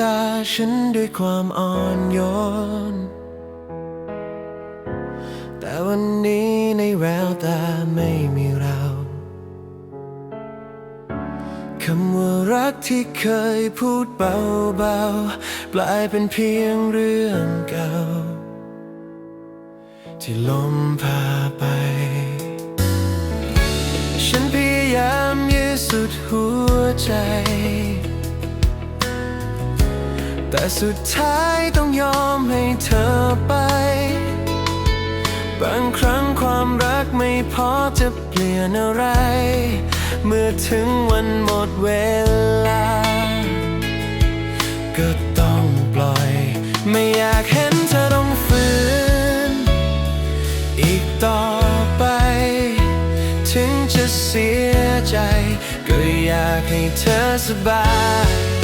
ตาฉันด้วยความอ่อนโยน แต่วันนี้ในแววตาไม่มีเราคำว่ารักที่เคยพูดเบาๆกลายเป็นเพียงเรื่องเก่า ที่ลมพาไป ฉันพยายามยืดสุดหัวใจ แต่สุดท้ายต้องยอมให้เธอไป บางครั้งความรักไม่พอจะเปลี่ยนอะไร เมื่อถึงวันหมดเวลา ก็ต้องปล่อย ไม่อยากเห็นเธอต้องฝืน อีกต่อไป ถึงจะเสียใจ ก็อยากให้เธอสบาย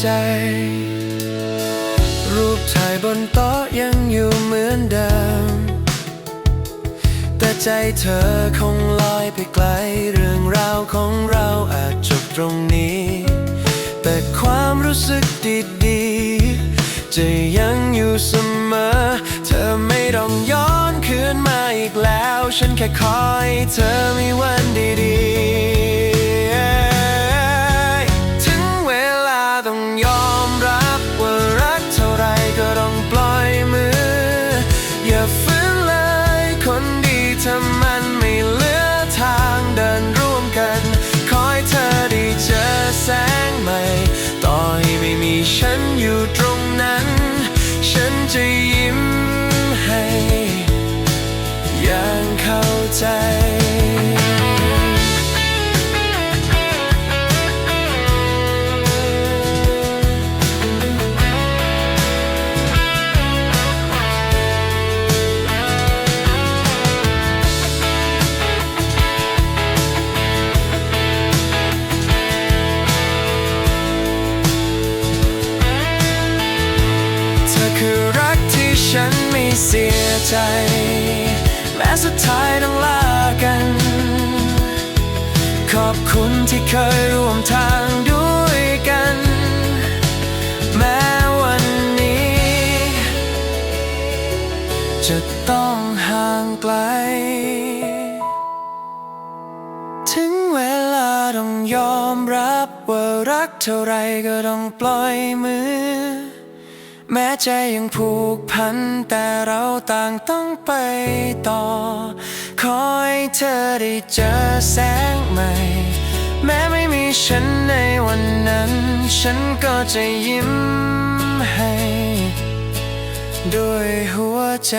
ใจ รูปถ่ายบนโต๊ะยังอยู่เหมือนเดิม แต่ใจเธอคงลอยไปไกล เรื่องราวของเราอาจจบตรงนี้ แต่ความรู้สึกดีๆ จะยังอยู่เสมอ เธอไม่ต้องย้อนคืนมาอีกแล้ว ฉันแค่คอยเธอมีวันดีๆ คนดีทำไมันไม่เสียใจ แม้สุดท้ายต้องลากัน ขอบคุณที่เคยร่วมทางด้วยกัน แม้วันนี้ จะต้องห่างไกล ถึงเวลาต้องยอมรับว่ารักเท่าไรก็ต้องปล่อยมือ แม้ใจยังผูกพันแต่เราต่างต้องไปต่อขอให้เธอได้เจอแสงใหม่ แม้ไม่มีฉันในวันนั้น ฉันก็จะยิ้มให้ ด้วยหัวใจ